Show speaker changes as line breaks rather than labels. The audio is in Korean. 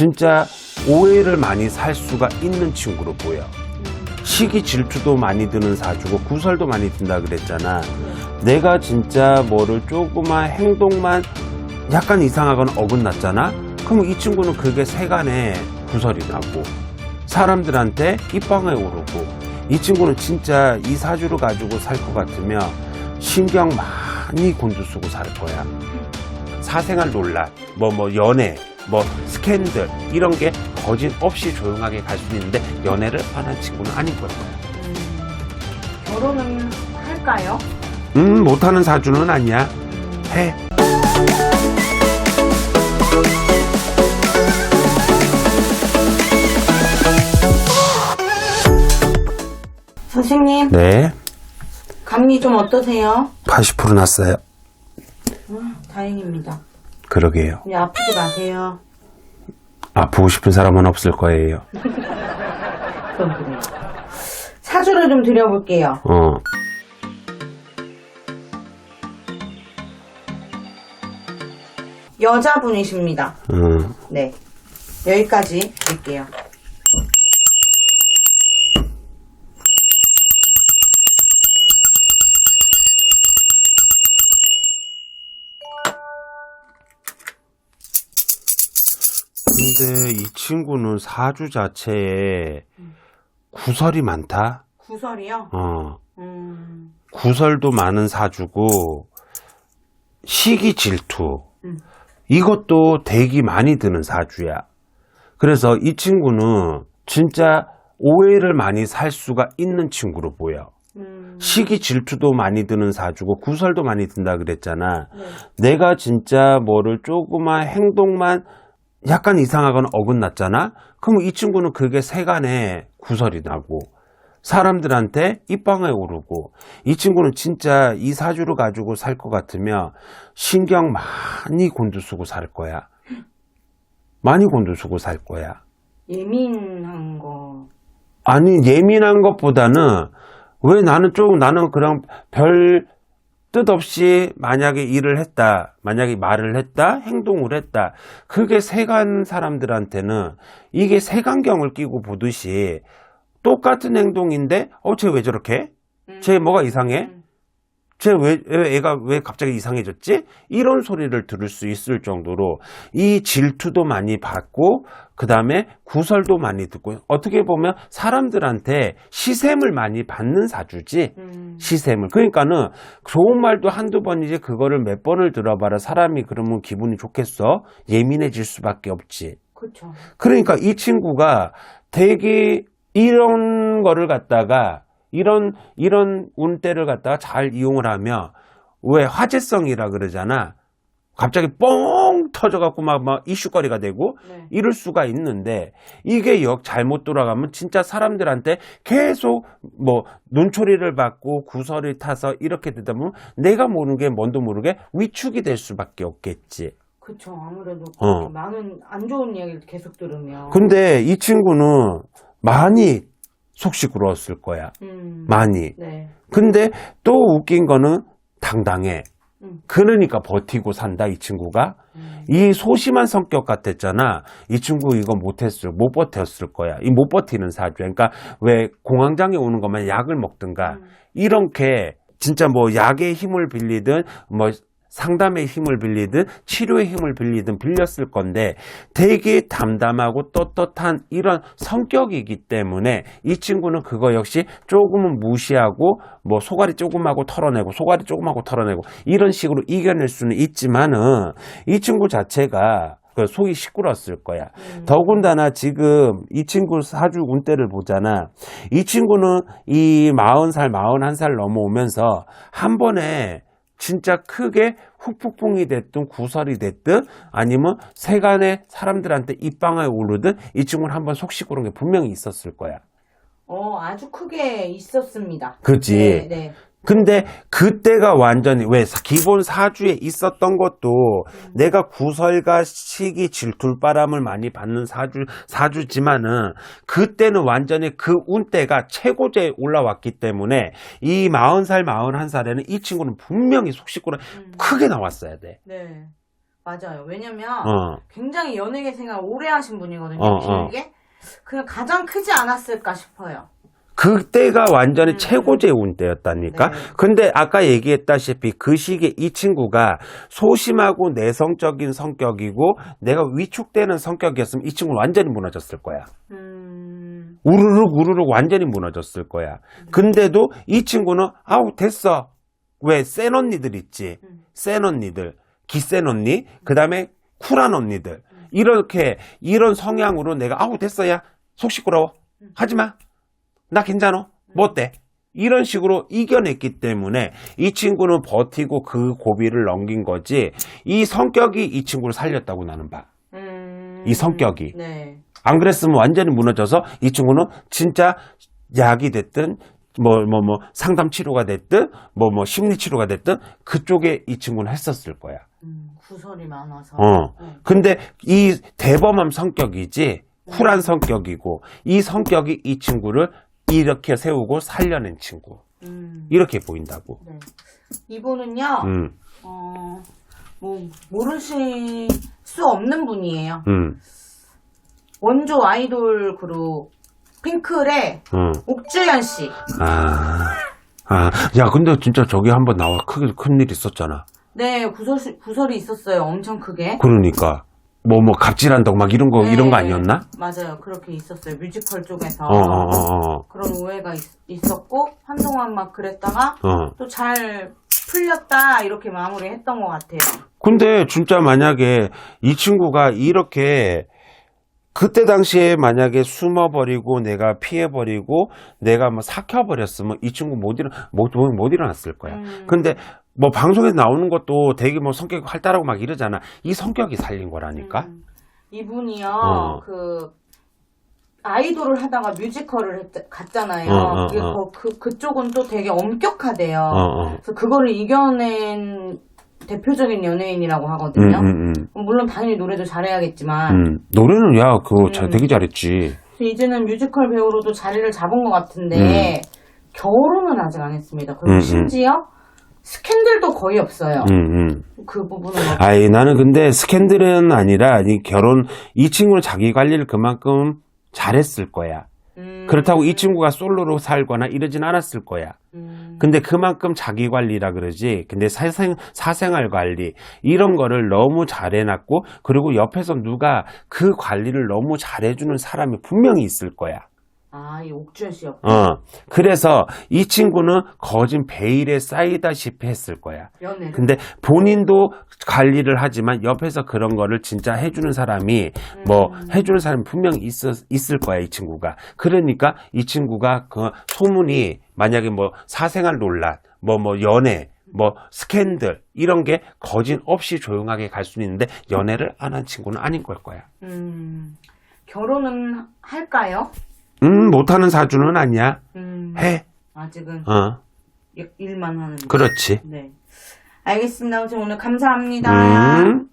진짜 오해를 많이 살 수가 있는 친구로 보여. 시기 질투도 많이 드는 사주고 구설도 많이 든다 그랬잖아. 내가 진짜 뭐를 조그만 행동만 약간 이상하거나 어긋났잖아? 그럼 이 친구는 그게 세간에 구설이 나고 사람들한테 입방에 오르고 이 친구는 진짜 이 사주를 가지고 살 것 같으면 신경 많이 곤두쓰고 살 거야. 사생활 논란, 뭐, 뭐, 연애, 뭐, 스캔들, 이런 게 거짓 없이 조용하게 갈수 있는데 연애를 하는 친구는 아닌 거야.
결혼은 할까요?
음, 못하는 사주는 아니야. 해.
선생님,
네.
감기 좀 어떠세요?
80% 났어요.
음, 다행입니다.
그러게요.
이제 아프지 마세요.
아프고 싶은 사람은 없을 거예요.
그럼 그래요. 사주를 좀 드려볼게요.
어.
여자분이십니다.
음.
네. 여기까지 드릴게요.
친구는 사주 자체에 구설이 많다?
구설이요?
어.
음,
구설도 많은 사주고, 시기 질투.
음.
이것도 대기 많이 드는 사주야. 그래서 이 친구는 진짜 오해를 많이 살 수가 있는 친구로 보여.
음,
시기 질투도 많이 드는 사주고 구설도 많이 든다 그랬잖아.
네.
내가 진짜 뭐를 조그만 행동만 약간 이상하거나 어긋났잖아? 그럼 이 친구는 그게 세간에 구설이 나고 사람들한테 입방에 오르고 이 친구는 진짜 이 사주를 가지고 살 것 같으면 신경 많이 곤두쓰고 살 거야. 많이 곤두쓰고 살 거야.
예민한 거.
아니 예민한 것보다는 왜 나는 좀 나는 그냥 별 뜻 없이 만약에 일을 했다 만약에 말을 했다 행동을 했다 그게 세간 사람들한테는 이게 색안경을 끼고 보듯이 똑같은 행동인데 어 쟤 왜 저렇게?
음,
쟤 뭐가 이상해?
음,
쟤왜 애가 왜 갑자기 이상해졌지? 이런 소리를 들을 수 있을 정도로 이 질투도 많이 받고 그 다음에 구설도 많이 듣고 어떻게 보면 사람들한테 시샘을 많이 받는 사주지.
음,
시샘을. 그러니까는 좋은 말도 한두 번이지 그거를 몇 번을 들어봐라. 사람이 그러면 기분이 좋겠어? 예민해질 수밖에 없지.
그쵸.
그러니까 이 친구가 되게 이런 거를 갖다가 이런 이런 운대를 갖다가 잘 이용을 하면 왜 화제성이라 그러잖아. 갑자기 뻥 터져갖고 막, 막 이슈거리가 되고
네.
이럴 수가 있는데 이게 역 잘못 돌아가면 진짜 사람들한테 계속 뭐 눈초리를 받고 구설을 타서 이렇게 되다 보면 내가 모르는 게 뭔도 모르게 위축이 될 수밖에 없겠지.
그쵸. 아무래도
어.
많은 안 좋은 이야기를 계속 들으면.
근데 이 친구는 많이 속 시끄러웠을 거야.
음,
많이.
네.
근데 또 웃긴 거는 당당해.
음.
그러니까 버티고 산다, 이 친구가.
음,
이 소심한 성격 같았잖아. 이 친구 이거 못했을, 못 버텼을 거야. 이 못 버티는 사주. 그러니까 왜 공황장애 오는 것만 약을 먹든가.
음.
이렇게 진짜 뭐 약의 힘을 빌리든 뭐 상담의 힘을 빌리든 치료의 힘을 빌리든 빌렸을 건데 되게 담담하고 떳떳한 이런 성격이기 때문에 이 친구는 그거 역시 조금은 무시하고 뭐 소갈이 조금하고 털어내고 소갈이 조금하고 털어내고 이런 식으로 이겨낼 수는 있지만은 이 친구 자체가 그 속이 시끄러웠을 거야.
음.
더군다나 지금 이 친구 사주 운대를 보잖아. 이 친구는 이 40살, 41살 넘어오면서 한 번에 진짜 크게 훅폭풍이 됐든 구설이 됐든 아니면 세간의 사람들한테 입방에 오르든 이 친구는 한번 속 시끄러운 게 분명히 있었을 거야.
어, 아주 크게 있었습니다.
그치?
네, 네.
근데 그때가 완전히 왜 사- 기본 사주에 있었던 것도 내가 구설과 시기 질툴바람을 많이 받는 사주 사주지만은 그때는 완전히 그 운때가 최고제에 올라왔기 때문에 이 40살 41살에는 이 친구는 분명히 속 시끄러
음.
크게 나왔어야 돼.
네. 맞아요. 왜냐면
어.
굉장히 연예계 생활 오래 하신 분이거든요.
어, 어.
이게 그냥 가장 크지 않았을까 싶어요.
그때가 완전히
음.
최고제운 때였다니까.
네.
근데 아까 얘기했다시피 그 시기에 이 친구가 소심하고 내성적인 성격이고 내가 위축되는 성격이었으면 이 친구는 완전히 무너졌을 거야.
음,
우르륵 우르륵 완전히 무너졌을 거야. 근데도 이 친구는 아우 됐어. 왜 센 언니들 있지.
음.
센 언니들, 기센 언니, 그다음에 쿨한 언니들. 이렇게 이런 성향으로 내가 아우 됐어야 속 시끄러워. 하지 마. 나 괜찮아. 뭐 어때? 이런 식으로 이겨냈기 때문에 이 친구는 버티고 그 고비를 넘긴 거지. 이 성격이 이 친구를 살렸다고 나는 봐.
음,
이 성격이.
네.
안 그랬으면 완전히 무너져서 이 친구는 진짜 약이 됐든 뭐 뭐 뭐 상담 치료가 됐든 뭐 뭐 심리 치료가 됐든 그쪽에 이 친구는 했었을 거야.
음, 구설이 많아서.
어.
네.
근데 이 대범한 성격이지 쿨한 성격이고 이 성격이 이 친구를 이렇게 세우고 살려낸 친구.
음,
이렇게 보인다고.
네. 이분은요,
음.
어, 뭐, 모르실 수 없는 분이에요.
음.
원조 아이돌 그룹 핑클의
음.
옥주현 씨.
아. 아, 야, 근데 진짜 저기 한번 나와 크게 큰일 있었잖아.
네, 구설, 구설이 있었어요. 엄청 크게.
그러니까 뭐 뭐 갑질한다고 막 이런 거 이런 거
네,
아니었나?
맞아요. 그렇게 있었어요. 뮤지컬 쪽에서.
어, 어, 어,
그런 오해가 있, 었고 한동안 막 그랬다가
어. 어.
또 잘 풀렸다 이렇게 마무리 했던 것 같아요.
근데 진짜 만약에 이 친구가 이렇게 그때 당시에 만약에 숨어버리고 내가 피해버리고 내가 뭐 삭혀버렸으면 이 친구 못 일어 못, 못, 못 일어났을 거야.
음.
근데 뭐 방송에 나오는 것도 되게 뭐 성격이 활달하고 막 이러잖아. 이 성격이 살린 거라니까.
음, 이분이요,
어.
그, 아이돌을 하다가 뮤지컬을 했, 갔잖아요.
어, 어,
그게
어.
거- 그, 그쪽은 또 되게 엄격하대요.
어, 어.
그래서 그거를 이겨낸 대표적인 연예인이라고 하거든요.
음, 음, 음.
물론 당연히 노래도 잘해야겠지만,
음. 노래는 야 그거 잘
음.
되게 잘했지.
이제는 뮤지컬 배우로도 자리를 잡은 것 같은데, 결혼은 아직 안 했습니다. 그리고
음, 음.
심지어 스캔들도 거의 없어요.
음, 음.
그 부분은
아이, 나는 근데 스캔들은 아니라, 이 결혼, 이 친구는 자기 관리를 그만큼 잘했을 거야.
음,
그렇다고 이 친구가 솔로로 살거나 이러진 않았을 거야.
음,
근데 그만큼 자기 관리라 그러지. 근데 사생, 사생활 관리, 이런 거를 너무 잘해놨고, 그리고 옆에서 누가 그 관리를 너무 잘해주는 사람이 분명히 있을 거야.
아, 이 옥주현 씨였고.
어. 그래서 이 친구는 거진 베일에 쌓이다시피 했을 거야.
연애를.
근데 본인도 관리를 하지만 옆에서 그런 거를 진짜 해주는 사람이 뭐
음.
해주는 사람이 분명히 있, 있을 거야 이 친구가 그러니까 이 친구가 그 소문이 만약에 뭐 사생활 논란 뭐 뭐 연애 뭐 스캔들 이런 게 거진 없이 조용하게 갈 수는 있는데 연애를 안 한 친구는 아닌 걸 거야
음, 결혼은 할까요?
음 못하는 사주는 아니야
음,
해
아직은
어
일- 일만 하는.
그렇지
네. 알겠습니다. 아무튼 오늘 감사합니다.
음